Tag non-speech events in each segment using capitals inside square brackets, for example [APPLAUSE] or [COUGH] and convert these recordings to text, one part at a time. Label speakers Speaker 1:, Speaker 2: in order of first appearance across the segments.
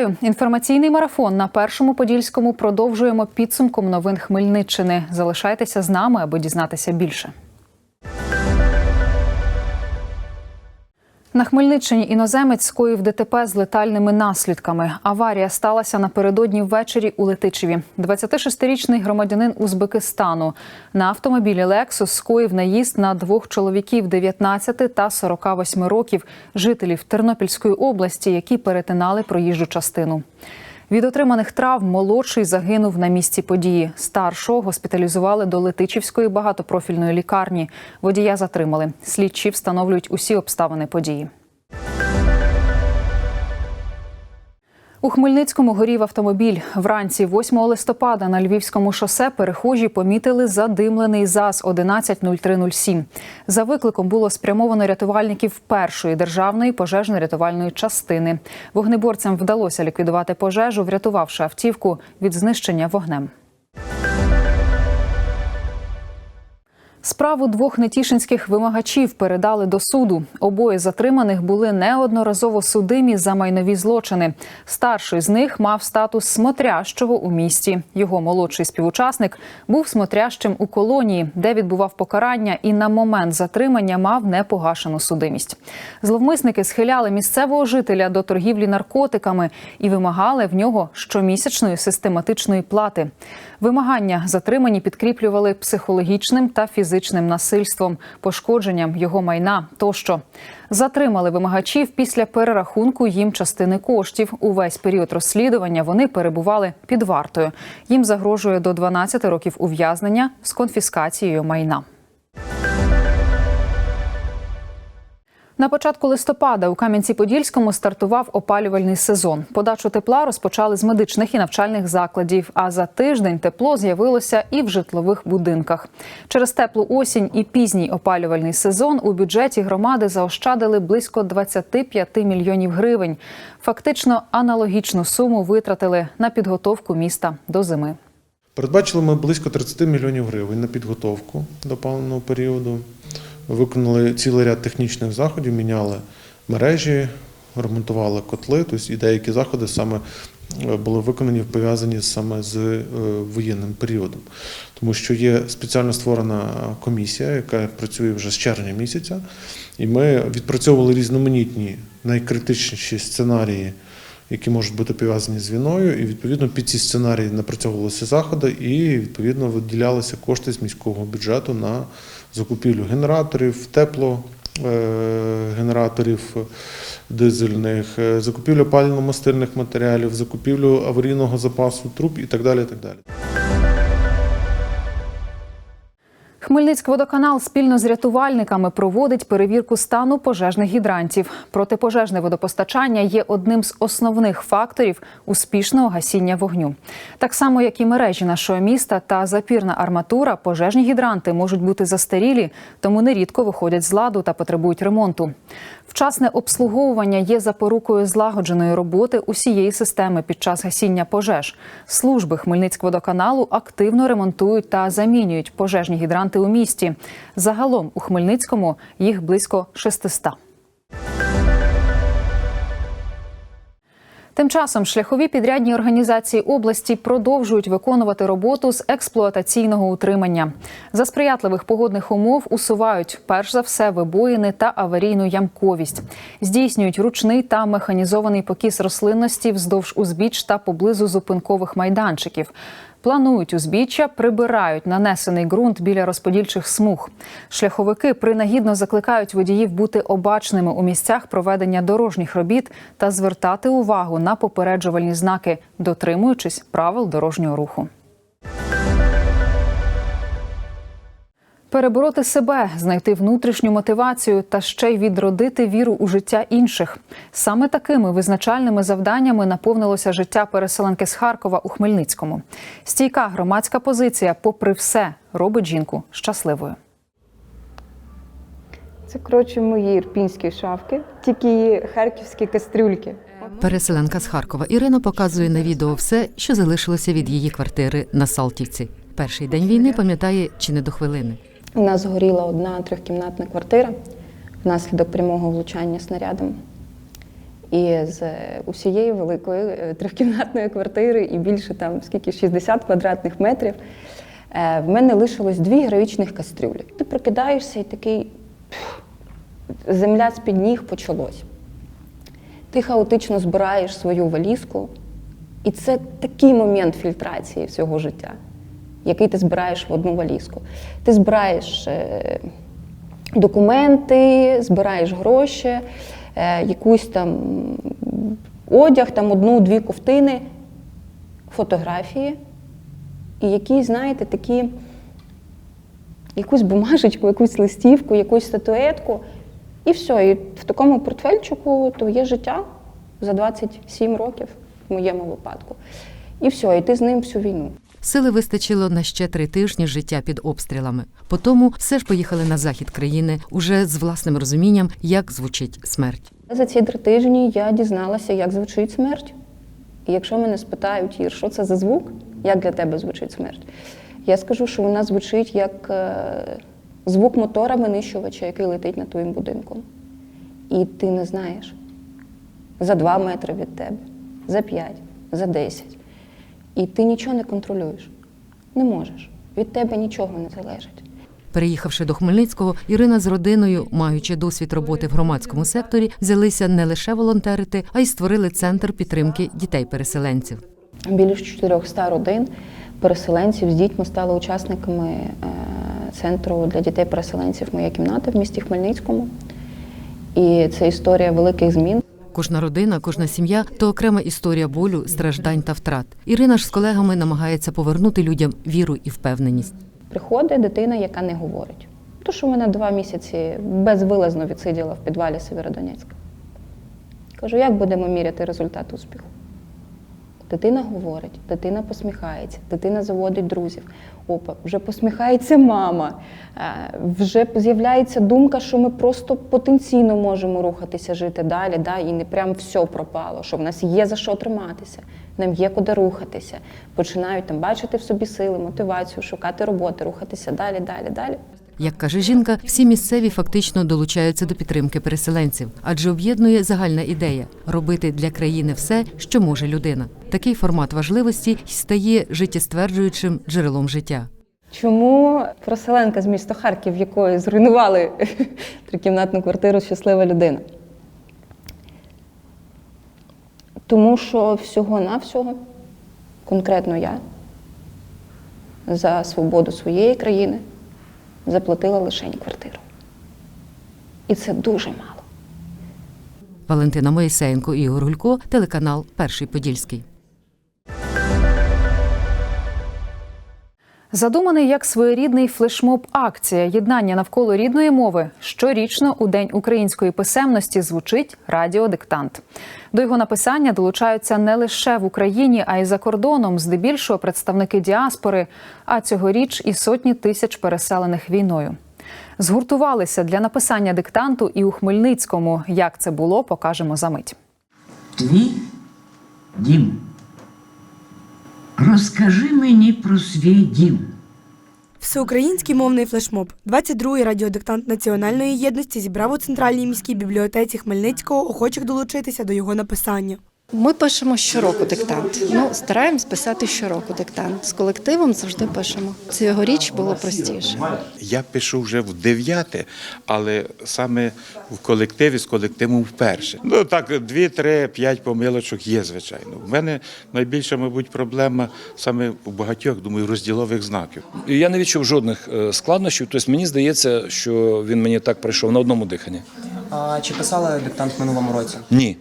Speaker 1: Вітаю! Інформаційний марафон на першому подільському продовжуємо підсумком новин Хмельниччини. Залишайтеся з нами, аби дізнатися більше. На Хмельниччині іноземець скоїв ДТП з летальними наслідками. Аварія сталася напередодні ввечері у Летичеві. 26-річний громадянин Узбекистану на автомобілі Лексус скоїв наїзд на двох чоловіків 19 та 48 років, жителів Тернопільської області, які перетинали проїжджу частину. Від отриманих травм молодший загинув на місці події. Старшого госпіталізували до Летичівської багатопрофільної лікарні. Водія затримали. Слідчі встановлюють усі обставини події. У Хмельницькому горів автомобіль. Вранці 8 листопада на Львівському шосе перехожі помітили задимлений ЗАЗ 110307. За викликом було спрямовано рятувальників першої державної пожежно-рятувальної частини. Вогнеборцям вдалося ліквідувати пожежу, врятувавши автівку від знищення вогнем. Справу двох нетішинських вимагачів передали до суду. Обоє затриманих були неодноразово судимі за майнові злочини. Старший з них мав статус смотрящого у місті. Його молодший співучасник був смотрящим у колонії, де відбував покарання, і на момент затримання мав непогашену судимість. Зловмисники схиляли місцевого жителя до торгівлі наркотиками і вимагали в нього щомісячної систематичної плати. Вимагання затримані підкріплювали психологічним та фізичним насильством, пошкодженням його майна тощо. Затримали вимагачів після перерахунку їм частини коштів. Увесь період розслідування вони перебували під вартою. Їм загрожує до 12 років ув'язнення з конфіскацією майна. На початку листопада у Кам'янці-Подільському стартував опалювальний сезон. Подачу тепла розпочали з медичних і навчальних закладів. А за тиждень тепло з'явилося і в житлових будинках. Через теплу осінь і пізній опалювальний сезон у бюджеті громади заощадили близько 25 мільйонів гривень. Фактично аналогічну суму витратили на підготовку міста до зими.
Speaker 2: Передбачили ми близько 30 мільйонів гривень на підготовку до паливного періоду. Виконали цілий ряд технічних заходів, міняли мережі, ремонтували котли. Тобто і деякі заходи саме е, були виконані пов'язані саме з е, воєнним періодом, тому що є спеціально створена комісія, яка працює вже з червня місяця, і ми відпрацьовували різноманітні найкритичніші сценарії. Які можуть бути пов'язані з війною, і відповідно під ці сценарії напрацьовувалися заходи, і відповідно виділялися кошти з міського бюджету на закупівлю генераторів, теплогенераторів дизельних, е, закупівлю пально-мастильних матеріалів, закупівлю аварійного запасу труб і так далі. І так далі.
Speaker 1: Хмельницькводоканал спільно з рятувальниками проводить перевірку стану пожежних гідрантів. Протипожежне водопостачання є одним з основних факторів успішного гасіння вогню. Так само, як і мережі нашого міста та запірна арматура, пожежні гідранти можуть бути застарілі, тому нерідко виходять з ладу та потребують ремонту. Вчасне обслуговування є запорукою злагодженої роботи усієї системи під час гасіння пожеж. Служби Хмельницькводоканалу активно ремонтують та замінюють пожежні гідранти у місті. Загалом у Хмельницькому їх близько 600. Тим часом шляхові підрядні організації області продовжують виконувати роботу з експлуатаційного утримання. За сприятливих погодних умов усувають перш за все вибоїни та аварійну ямковість, здійснюють ручний та механізований покіс рослинності вздовж узбіч та поблизу зупинкових майданчиків. Планують узбіччя, прибирають нанесений ґрунт біля розподільчих смуг. Шляховики принагідно закликають водіїв бути обачними у місцях проведення дорожніх робіт та звертати увагу на попереджувальні знаки, дотримуючись правил дорожнього руху. Перебороти себе, знайти внутрішню мотивацію та ще й відродити віру у життя інших. Саме такими визначальними завданнями наповнилося життя переселенки з Харкова у Хмельницькому. Стійка громадська позиція, попри все, робить жінку щасливою.
Speaker 3: Це коротше мої ірпінські шафки, тільки є харківські кастрюльки.
Speaker 4: Переселенка з Харкова Ірина показує на відео все, що залишилося від її квартири на Салтівці. Перший день війни пам'ятає чи не до хвилини.
Speaker 3: У нас згоріла одна трьохкімнатна квартира внаслідок прямого влучання снарядом. І з е, усієї великої е, трьохкімнатної квартири і більше там скільки 60 квадратних метрів. е, В мене лишилось дві героїчних кастрюлі. Ти прокидаєшся і такий земля з-під ніг почалось. Ти хаотично збираєш свою валізку, і це такий момент фільтрації всього життя, який ти збираєш в одну валізку. Ти збираєш е, документи, збираєш гроші, е, якусь там одяг, там одну-дві ковтини, фотографії, і якісь, знаєте, такі якусь бумажечку, якусь листівку, якусь статуетку. І все. І в такому портфельчику твоє життя за 27 років в моєму випадку. І все, і ти з ним всю війну.
Speaker 4: Сили вистачило на ще три тижні життя під обстрілами. Потому все ж поїхали на захід країни уже з власним розумінням, як звучить смерть.
Speaker 3: За ці три тижні я дізналася, як звучить смерть. І якщо мене спитають, Ір, що це за звук, як для тебе звучить смерть, я скажу, що вона звучить як е, звук мотора винищувача, який летить над твоїм будинком. І ти не знаєш за два метри від тебе, за п'ять, за десять. І ти нічого не контролюєш. Не можеш. Від тебе нічого не залежить.
Speaker 4: Переїхавши до Хмельницького, Ірина з родиною, маючи досвід роботи в громадському секторі, взялися не лише волонтерити, а й створили центр підтримки дітей-переселенців.
Speaker 3: Більше 400 родин переселенців з дітьми стали учасниками е, центру для дітей-переселенців Моя кімната в місті Хмельницькому. І це історія великих змін.
Speaker 4: Кожна родина, кожна сім'я то окрема історія болю, страждань та втрат. Ірина ж з колегами намагається повернути людям віру і впевненість.
Speaker 3: Приходить дитина, яка не говорить. То, що вона два місяці безвилазно відсиділа в підвалі Сєвєродонецька. Кажу, як будемо міряти результат успіху? Дитина говорить, дитина посміхається, дитина заводить друзів. Опа, вже посміхається мама. Е, Вже з'являється думка, що ми просто потенційно можемо рухатися, жити далі, да, і не прям все пропало, що в нас є за що триматися, нам є куди рухатися. Починають там бачити в собі сили, мотивацію, шукати роботи, рухатися далі, далі, далі.
Speaker 4: Як каже жінка, всі місцеві фактично долучаються до підтримки переселенців, адже об'єднує загальна ідея робити для країни все, що може людина. Такий формат важливості й стає життєстверджуючим джерелом життя.
Speaker 3: Чому проселенка з міста Харків, якої зруйнували [LAUGHS] трикімнатну квартиру щаслива людина? Тому що всього-навсього, конкретно я, за свободу своєї країни заплатила лише квартиру. І це дуже мало.
Speaker 4: Валентина Моїсеєнко, Ігор Гулько, телеканал Перший Подільський.
Speaker 1: Задуманий як своєрідний флешмоб акція єднання навколо рідної мови щорічно у День української писемності звучить радіодиктант. До його написання долучаються не лише в Україні, а й за кордоном, здебільшого представники діаспори, а цьогоріч і сотні тисяч переселених війною. Згуртувалися для написання диктанту і у Хмельницькому. Як це було, покажемо за мить.
Speaker 5: Твій дім. Розкажи мені про свій дім.
Speaker 6: Всеукраїнський мовний флешмоб. 22-й радіодиктант національної єдності зібрав у центральній міській бібліотеці Хмельницького охочих долучитися до його написання.
Speaker 7: Ми пишемо щороку диктант. Ну, стараємось писати щороку диктант. З колективом завжди пишемо. Цьогоріч було простіше.
Speaker 8: Я пишу вже в дев'яте, але саме в колективі з колективом вперше. Ну так, дві, три, п'ять помилочок є, звичайно. У мене найбільша, мабуть, проблема саме у багатьох, думаю, розділових знаків.
Speaker 9: Я не відчув жодних е, складнощів. Тобто мені здається, що він мені так прийшов на одному диханні.
Speaker 10: А чи писали диктант в минулому році?
Speaker 9: Ні.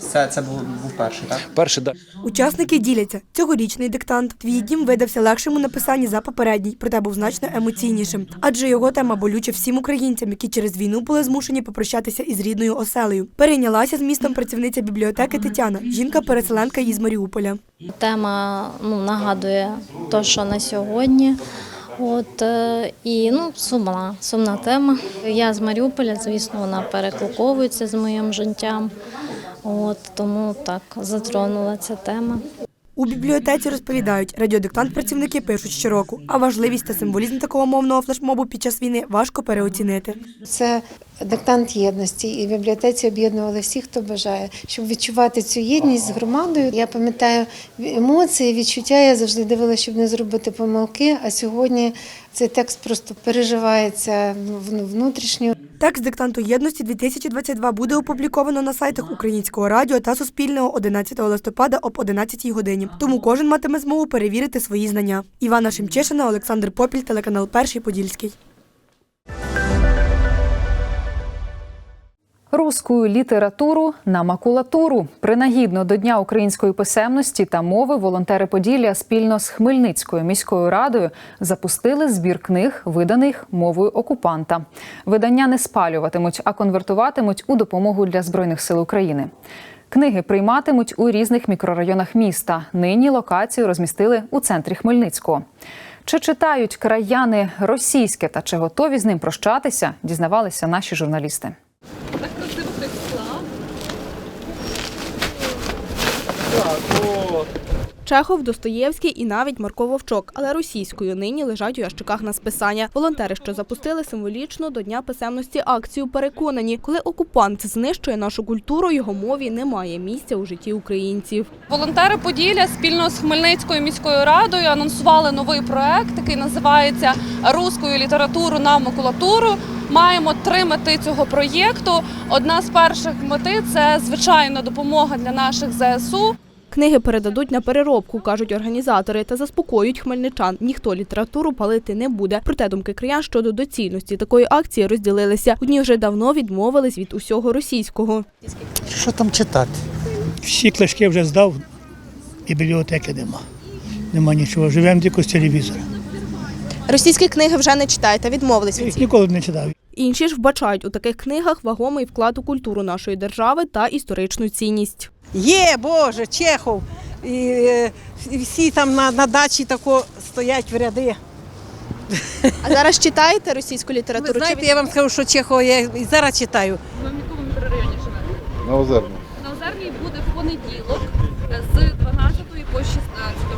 Speaker 10: Це, це був, був перший, так?
Speaker 9: Перше, да.
Speaker 6: Учасники діляться. Цьогорічний диктант Твій дім видався легшим у написанні за попередній, проте був значно емоційнішим. Адже його тема болюча всім українцям, які через війну були змушені попрощатися із рідною оселею. Перейнялася з містом працівниця бібліотеки Тетяна, жінка-переселенка із Маріуполя.
Speaker 11: Тема ну, нагадує те, що на сьогодні. От е, і ну сумна, сумна тема. Я з Маріуполя, звісно, вона перекликовується з моїм життям. От тому так затронула ця тема.
Speaker 6: У бібліотеці розповідають, радіодиктант працівники пишуть щороку, а важливість та символізм такого мовного флешмобу під час війни важко переоцінити.
Speaker 12: Це диктант єдності, і в бібліотеці об'єднували всіх, хто бажає, щоб відчувати цю єдність з громадою. Я пам'ятаю емоції, відчуття. Я завжди дивилася, щоб не зробити помилки. А сьогодні цей текст просто переживається внутрішньо.
Speaker 6: Текст диктанту єдності 2022 буде опубліковано на сайтах Українського радіо та Суспільного 11 листопада об 11 годині. Тому кожен матиме змогу перевірити свої знання. Івана Шемчешина, Олександр Попіль, телеканал Перший Подільський.
Speaker 1: Руську літературу на макулатуру. Принагідно до Дня української писемності та мови волонтери Поділля спільно з Хмельницькою міською радою запустили збір книг, виданих мовою окупанта. Видання не спалюватимуть, а конвертуватимуть у допомогу для збройних сил України. Книги прийматимуть у різних мікрорайонах міста. Нині локацію розмістили у центрі Хмельницького. Чи читають краяни російське та чи готові з ним прощатися? Дізнавалися наші журналісти.
Speaker 13: Чехов, Достоєвський і навіть Марко Вовчок, але російською нині лежать у ящиках на списання. Волонтери, що запустили символічно до Дня писемності акцію, переконані, коли окупант знищує нашу культуру, його мові немає місця у житті українців.
Speaker 14: Волонтери Поділля спільно з Хмельницькою міською радою анонсували новий проект, який називається Руською літературу на макулатуру. Маємо три мети цього проєкту. Одна з перших мети це звичайно допомога для наших ЗСУ.
Speaker 13: Книги передадуть на переробку, кажуть організатори, та заспокоюють хмельничан. Ніхто літературу палити не буде. Проте думки краян щодо доцільності такої акції розділилися. Одні вже давно відмовились від усього російського.
Speaker 15: Що там читати? Всі книжки вже здав, і бібліотеки нема. Нема нічого. Живемо тільки з телевізора.
Speaker 13: Російські книги вже не читаєте, відмовились
Speaker 15: Я їх ніколи не читав.
Speaker 13: Інші ж вбачають у таких книгах вагомий вклад у культуру нашої держави та історичну цінність.
Speaker 16: Є, Боже, Чехов. І, е, і всі там на, на дачі тако стоять в ряди.
Speaker 13: А зараз читаєте російську літературу?
Speaker 16: Ви знаєте, я вам скажу, що Чехова я і зараз читаю.
Speaker 14: Ви в якому мікрорайоні живете?
Speaker 17: На озерні
Speaker 14: На Озерній буде в понеділок з 12 по 16 годин.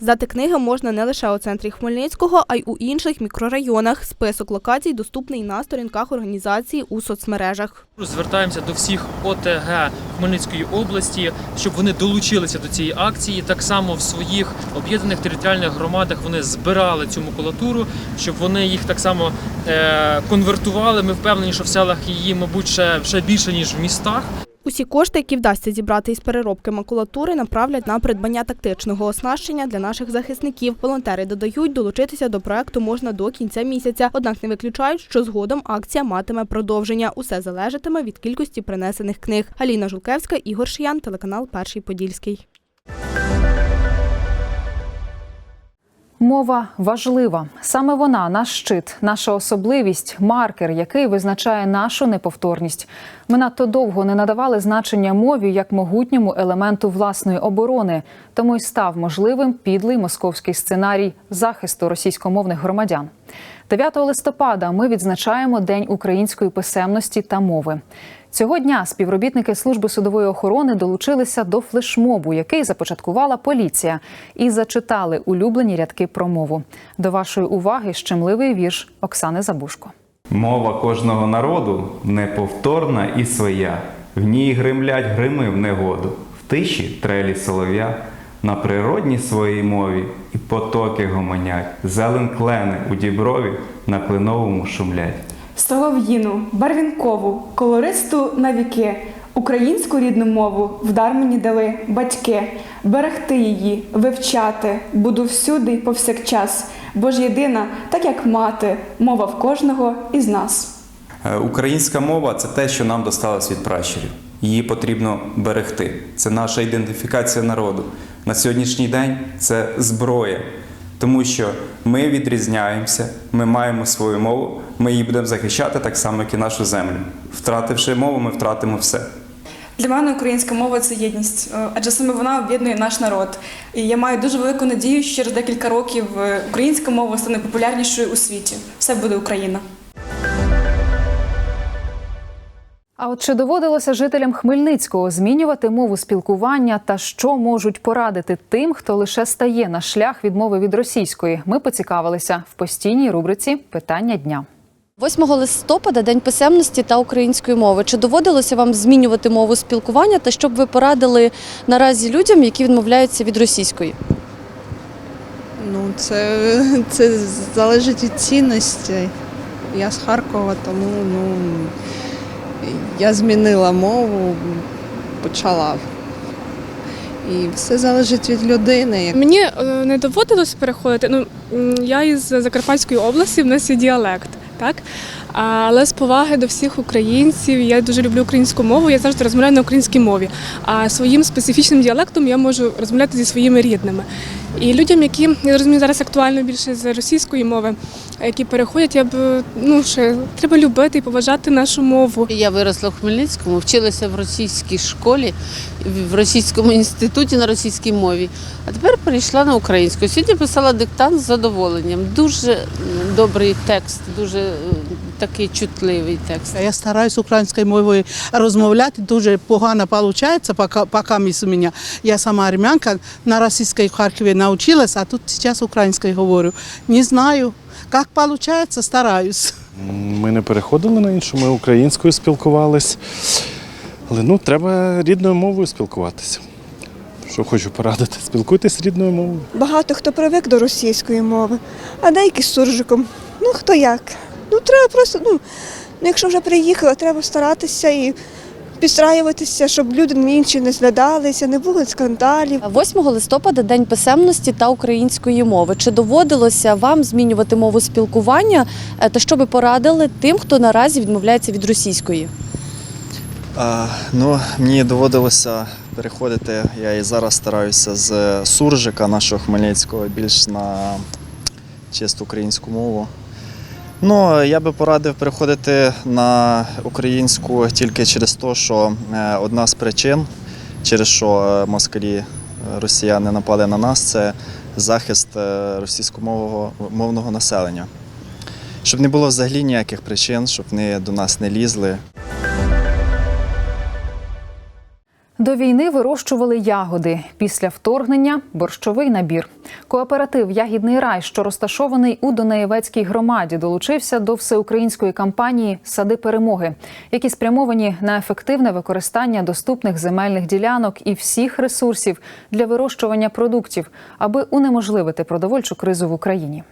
Speaker 13: Здати книги можна не лише у центрі Хмельницького, а й у інших мікрорайонах. Список локацій доступний на сторінках організації у соцмережах.
Speaker 18: Звертаємося до всіх ОТГ Хмельницької області, щоб вони долучилися до цієї акції. Так само в своїх об'єднаних територіальних громадах вони збирали цю макулатуру, щоб вони їх так само е- конвертували. Ми впевнені, що в селах її, мабуть, ще, більше ніж в містах.
Speaker 13: Усі кошти, які вдасться зібрати із переробки макулатури, направлять на придбання тактичного оснащення для наших захисників. Волонтери додають, долучитися до проекту можна до кінця місяця. Однак не виключають, що згодом акція матиме продовження. Усе залежатиме від кількості принесених книг. Аліна Жулкевська, Ігор Шиян, телеканал Перший Подільський.
Speaker 1: Мова важлива. Саме вона наш щит, наша особливість, маркер, який визначає нашу неповторність. Ми надто довго не надавали значення мові як могутньому елементу власної оборони, тому й став можливим підлий московський сценарій захисту російськомовних громадян. 9 листопада ми відзначаємо День української писемності та мови. Цього дня співробітники служби судової охорони долучилися до флешмобу, який започаткувала поліція, і зачитали улюблені рядки про мову. До вашої уваги щемливий вірш Оксани Забушко.
Speaker 19: Мова кожного народу неповторна і своя. В ній гримлять грими в негоду, в тиші трелі солов'я. На природній своїй мові і потоки гомонять, зелен клени у діброві на кленовому шумлять.
Speaker 20: Солов'їну, барвінкову, колористу на віки, українську рідну мову вдар мені дали батьки, берегти її, вивчати, буду всюди й повсякчас, бо ж єдина, так як мати, мова в кожного із нас.
Speaker 21: Е, Українська мова це те, що нам досталось від пращурів. Її потрібно берегти. Це наша ідентифікація народу. На сьогоднішній день це зброя, тому що ми відрізняємося, ми маємо свою мову, ми її будемо захищати так само, як і нашу землю. Втративши мову, ми втратимо все.
Speaker 20: Для мене українська мова це єдність, е, адже саме вона об'єднує наш народ. І я маю дуже велику надію, що через декілька років е, українська мова стане популярнішою у світі. Все буде Україна.
Speaker 1: А от чи доводилося жителям Хмельницького змінювати мову спілкування та що можуть порадити тим, хто лише стає на шлях відмови від російської? Ми поцікавилися в постійній рубриці Питання дня.
Speaker 7: 8 листопада День писемності та української мови. Чи доводилося вам змінювати мову спілкування та що б ви порадили наразі людям, які відмовляються від російської?
Speaker 17: Ну, це, це залежить від цінності. Я з Харкова, тому ну, я змінила мову, почала. І все залежить від людини.
Speaker 22: Мені е, не доводилось переходити. Ну я із Закарпатської області, в нас є діалект, так? Але з поваги до всіх українців, я дуже люблю українську мову, я завжди розмовляю на українській мові. А своїм специфічним діалектом я можу розмовляти зі своїми рідними. І людям, які я розумію, зараз актуально більше з російської мови, які переходять, я б ну ще треба любити і поважати нашу мову.
Speaker 23: Я виросла в Хмельницькому, вчилася в російській школі, в російському інституті на російській мові. А тепер перейшла на українську. Сьогодні писала диктант з задоволенням. Дуже добрий текст, дуже такий чутливий текст.
Speaker 24: Я стараюсь українською мовою розмовляти, дуже погано виходить, поки, поки міс у мене. Я сама армянка, на російській в Харкові навчилась, а тут зараз українською говорю. Не знаю, як виходить, стараюсь.
Speaker 25: Ми не переходили на іншу, ми українською спілкувались. Але ну, треба рідною мовою спілкуватися. Що хочу порадити, спілкуйтесь рідною мовою.
Speaker 26: Багато хто привик до російської мови, а деякі з суржиком. Ну хто як. Ну треба просто, ну, ну якщо вже приїхали, треба старатися і підстраюватися, щоб люди інші не зглядалися, не було скандалів.
Speaker 7: 8 листопада День писемності та української мови. Чи доводилося вам змінювати мову спілкування е, та що би порадили тим, хто наразі відмовляється від російської?
Speaker 27: А, ну, мені доводилося переходити, я і зараз стараюся з суржика нашого Хмельницького більш на чисту українську мову. Ну, я би порадив переходити на українську тільки через те, що е, одна з причин, через що е, москалі е, росіяни напали на нас, це захист російськомовного мовного населення. Щоб не було взагалі ніяких причин, щоб вони до нас не лізли.
Speaker 1: До війни вирощували ягоди. Після вторгнення борщовий набір. Кооператив Ягідний рай, що розташований у Донеєвецькій громаді, долучився до всеукраїнської кампанії Сади перемоги, які спрямовані на ефективне використання доступних земельних ділянок і всіх ресурсів для вирощування продуктів, аби унеможливити продовольчу кризу в Україні.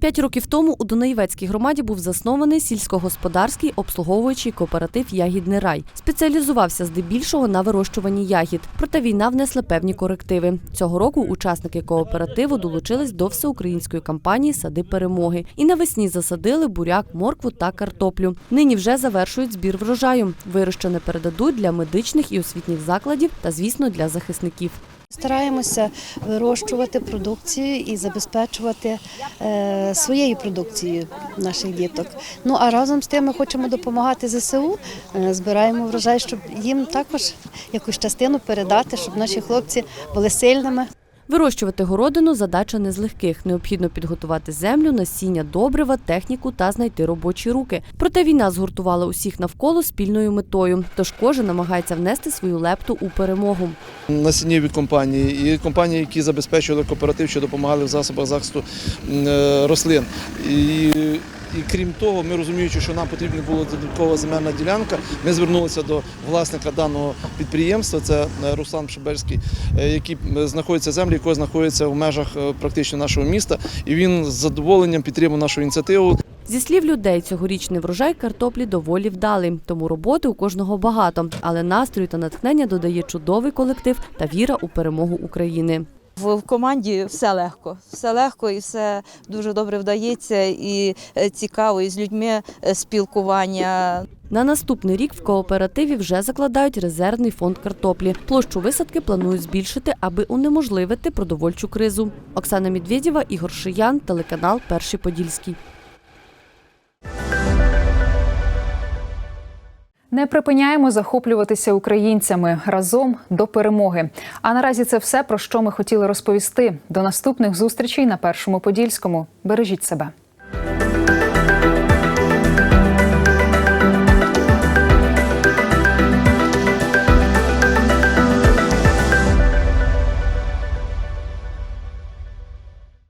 Speaker 7: П'ять років тому у Донаєвецькій громаді був заснований сільськогосподарський обслуговуючий кооператив Ягідний рай. Спеціалізувався здебільшого на вирощуванні ягід. Проте війна внесла певні корективи. Цього року учасники кооперативу долучились до всеукраїнської кампанії Сади перемоги і навесні засадили буряк, моркву та картоплю. Нині вже завершують збір врожаю. Вирощене передадуть для медичних і освітніх закладів та, звісно, для захисників.
Speaker 28: Стараємося вирощувати продукцію і забезпечувати е, своєю продукцією наших діток. Ну а разом з тим ми хочемо допомагати ЗСУ, е, збираємо врожай, щоб їм також якусь частину передати, щоб наші хлопці були сильними.
Speaker 7: Вирощувати городину задача не з легких. Необхідно підготувати землю, насіння, добрива, техніку та знайти робочі руки. Проте війна згуртувала усіх навколо спільною метою. Тож кожен намагається внести свою лепту у перемогу.
Speaker 29: насіннєві компанії і компанії, які забезпечували кооператив, що допомагали в засобах захисту е, рослин. І, і крім того, ми розуміючи, що нам потрібна була додаткова земельна ділянка, ми звернулися до власника даного підприємства, це е, Руслан Пшеберський, е, який знаходиться землі, який знаходиться в межах е, практично нашого міста, і він з задоволенням підтримав нашу ініціативу.
Speaker 7: Зі слів людей, цьогорічний врожай картоплі доволі вдалий, тому роботи у кожного багато. Але настрою та натхнення додає чудовий колектив та віра у перемогу України.
Speaker 30: В команді все легко, все легко і все дуже добре вдається, і е, цікаво, і з людьми е, спілкування.
Speaker 7: На наступний рік в кооперативі вже закладають резервний фонд картоплі. Площу висадки планують збільшити, аби унеможливити продовольчу кризу. Оксана Медведєва, Ігор Шиян, телеканал Перший Подільський.
Speaker 1: Не припиняємо захоплюватися українцями разом до перемоги. А наразі це все про що ми хотіли розповісти. До наступних зустрічей на першому подільському. Бережіть себе.